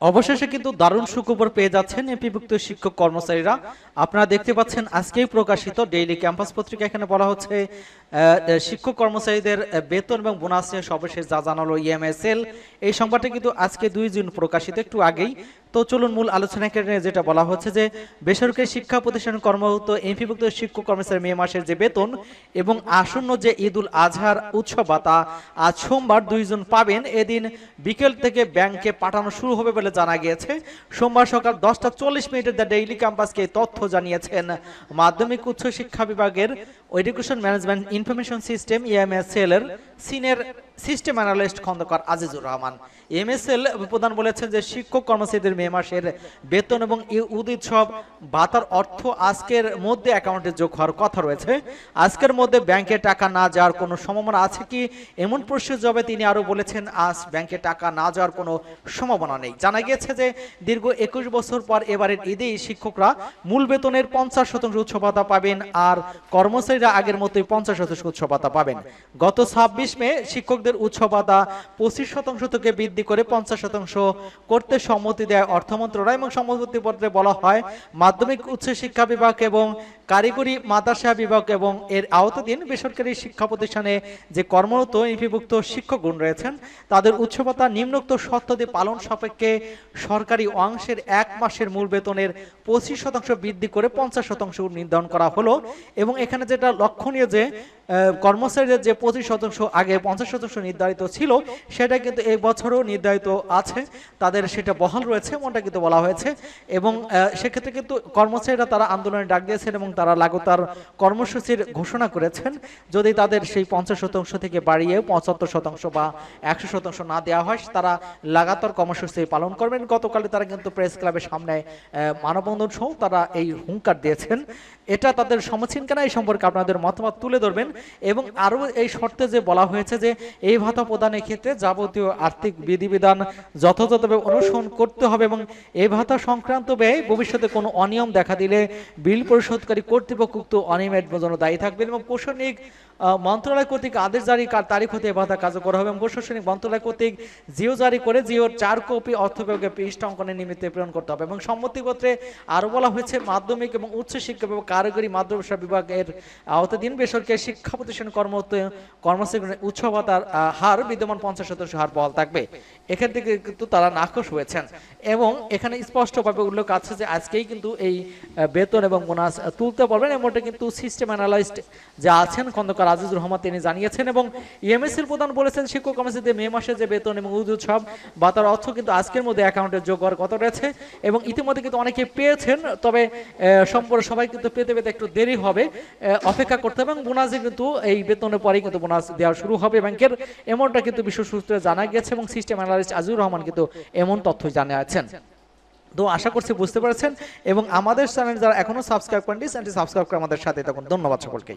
অবশেষে কিন্তু দারুণ সুখবর পেয়ে যাচ্ছেন এপিভুক্ত শিক্ষক কর্মচারীরা। আপনারা দেখতে পাচ্ছেন আজকেই প্রকাশিত ডেইলি ক্যাম্পাস পত্রিকা। এখানে বলা হচ্ছে শিক্ষক কর্মচারীদের বেতন এবং বোনাস নিয়ে সর্বশেষ যা জানালো ইএমএসএল এই সংবাদটি কিন্তু আজকে দুই জুন প্রকাশিত, একটু আগেই। তো চলুন মূল আলোচনা কেন্দ্রে যেটা বলা হচ্ছে যে, বেসরকারি শিক্ষা প্রতিষ্ঠান কর্মরত এমপিভুক্ত শিক্ষক কর্মচারী মে মাসের যে বেতন এবং আসন্ন যে ঈদুল আজহার উৎসব ভাতা আজ সোমবার দুইজন পাবেন। এদিন বিকেল থেকে ব্যাংকে পাঠানো শুরু হবে বলে জানা গিয়েছে, সোমবার সকাল দশটা চল্লিশ মিনিটের দ্য ডেইলি ক্যাম্পাসকে তথ্য জানিয়েছেন। মাধ্যমিক উচ্চ শিক্ষা বিভাগের education management information system EMSL এর senior system analyst Khandaker Azizur Rahman. MSL প্রধান বলেছেন যে, শিক্ষক কর্মচারীদের মে মাসের বেতন এবং ঈদ উৎসব ভাতার অর্থ আজকের মধ্যে অ্যাকাউন্টে যোগ হওয়ার কথা রয়েছে। আজকের মধ্যে ব্যাংকে টাকা না যাওয়ার কোনো সম্ভাবনা আছে কি? এমন প্রশ্নের জবাবে তিনি আরও বলেছেন, আজ ব্যাংকে টাকা না যাওয়ার কোনো সম্ভাবনা নেই। জানা গিয়েছে যে দীর্ঘ একুশ বছর পর এবারের ঈদেই শিক্ষকরা মূল বেতনের পঞ্চাশ শতাংশ উৎসব ভাতা পাবেন আর কর্মচারীরা আগের মতোই পঞ্চাশ শতাংশ উৎসব ভাতা পাবেন। গত ছাব্বিশ মে শিক্ষকদের উৎসব ভাতা পঁচিশ শতাংশ থেকে বৃদ্ধি করে পঞ্চাশ শতাংশ করতে সম্মতি দেয় অর্থ মন্ত্রণালয় এবং সম্মতিপত্রে বলা হয়, মাধ্যমিক উচ্চ শিক্ষা বিভাগ এবং কারিগরি মাদ্রাসা বিভাগ এবং এর আওতাধীন বেসরকারি শিক্ষা প্রতিষ্ঠানে যে কর্মরত ইপিভুক্ত শিক্ষকগণ রয়েছেন, তাদের উৎসবতা নিম্নোক্ত শর্তাদি পালন সাপেক্ষে সরকারি অংশের এক মাসের মূল বেতনের পঁচিশ শতাংশ বৃদ্ধি করে পঞ্চাশ শতাংশ নির্ধারণ করা হলো এবং এখানে যেটা লক্ষণীয় যে কর্মচারীদের যে পঁচিশ শতাংশ আগে পঞ্চাশ শতাংশ নির্ধারিত ছিল, সেটা কিন্তু এই বছরও নির্ধারিত আছে। তাদের সেটা বহাল রয়েছে এমনটা কিন্তু বলা হয়েছে। এবং সেক্ষেত্রে কিন্তু কর্মচারীরা তারা আন্দোলনে ডাক দিয়েছেন এবং তারা লাগাতার কর্মসূচির ঘোষণা করেছেন। যদি তাদের সেই পঞ্চাশ শতাংশ থেকে বাড়িয়ে পঁচাত্তর শতাংশ বা একশো শতাংশ না দেওয়া হয়, তারা লাগাতার কর্মসূচি পালন করবেন। গতকালে তারা কিন্তু প্রেস ক্লাবের সামনে মানববন্ধন সহ তারা এই হুঙ্কার দিয়েছেন। এটা তাদের সমীচীন কেনা এই সম্পর্কে আপনাদের মতামত তুলে ধরবেন। এবং আরও এই শর্তে যে বলা হয়েছে যে, এই ভাতা প্রদানের ক্ষেত্রে যাবতীয় আর্থিক বিধিবিধান যথাযথভাবে অনুসরণ করতে হবে এবং এই ভাতা সংক্রান্ত ব্যয় ভবিষ্যতে কোনো অনিয়ম দেখা দিলে বিল পরিশোধকারী কর্তৃপক্ষ উক্ত অনিয়মের জন্য দায়ী থাকবেন এবং প্রশাসনিক মন্ত্রণালয় কর্তৃক আদেশ জারি কার তারিখ হতে এই ভাতা কার্যকর হবে। এবং প্রশাসনিক মন্ত্রণালয় কর্তৃক জিও জারি করে জিওর চার কপি অর্থ বিভাগে পৃষ্ঠ অঙ্কনের নিমিত্তে প্রেরণ করতে হবে এবং সম্মতিপত্রে আরও বলা হয়েছে মাধ্যমিক এবং উচ্চ শিক্ষা বিভাগ কারিগরি মাদ্রাসা বিভাগের আওতাধীন বেসরকারি শিক্ষা প্রতিষ্ঠান কর্মরত কর্মচারী উৎসব ভাতার আহ, হার বিদ্যমান পঞ্চাশ শতাংশ হার বহাল থাকবে। এখান থেকে কিন্তু তারা নাকশ হয়েছেন। এবং এখানে স্পষ্টভাবে উল্লেখ আছে যে আজকেই কিন্তু এই বেতন এবং বোনাস তুলতে পারবেন। এমনটা কিন্তু সিস্টেম অ্যানালাইস্ট যা আছেন খন্দকার আজিজুর রহমান তিনি জানিয়েছেন এবং ইএমএসির প্রধান বলেছেন শিক্ষক কর্মচারীদের মে মাসে যে বেতন এবং উৎসব বা তার অর্থ কিন্তু আজকের মধ্যে অ্যাকাউন্টে যোগ হওয়ার কথা রয়েছে এবং ইতিমধ্যে কিন্তু অনেকে পেয়েছেন তবে আহ, সম্পর্ক সবাই কিন্তু পেতে পেতে একটু দেরি হবে অপেক্ষা করতে হবে এবং বোনাসে কিন্তু এই বেতনের পরেই কিন্তু বোনাস দেওয়া শুরু হবে ব্যাংকের। এমনটা কিন্তু বিশ্ব সূত্রে জানা গেছে এবং সিস্টেম অ্যানালিস্ট আজিজুর রহমান কিন্তু এমন তথ্য জানিয়েছেন। তো আশা করছি বুঝতে পেরেছেন এবং আমাদের চ্যানেল যারা এখনও সাবস্ক্রাইব চ্যানেলটি সাবস্ক্রাইব করে আমাদের সাথে থাকুন। ধন্যবাদ সকলকেই।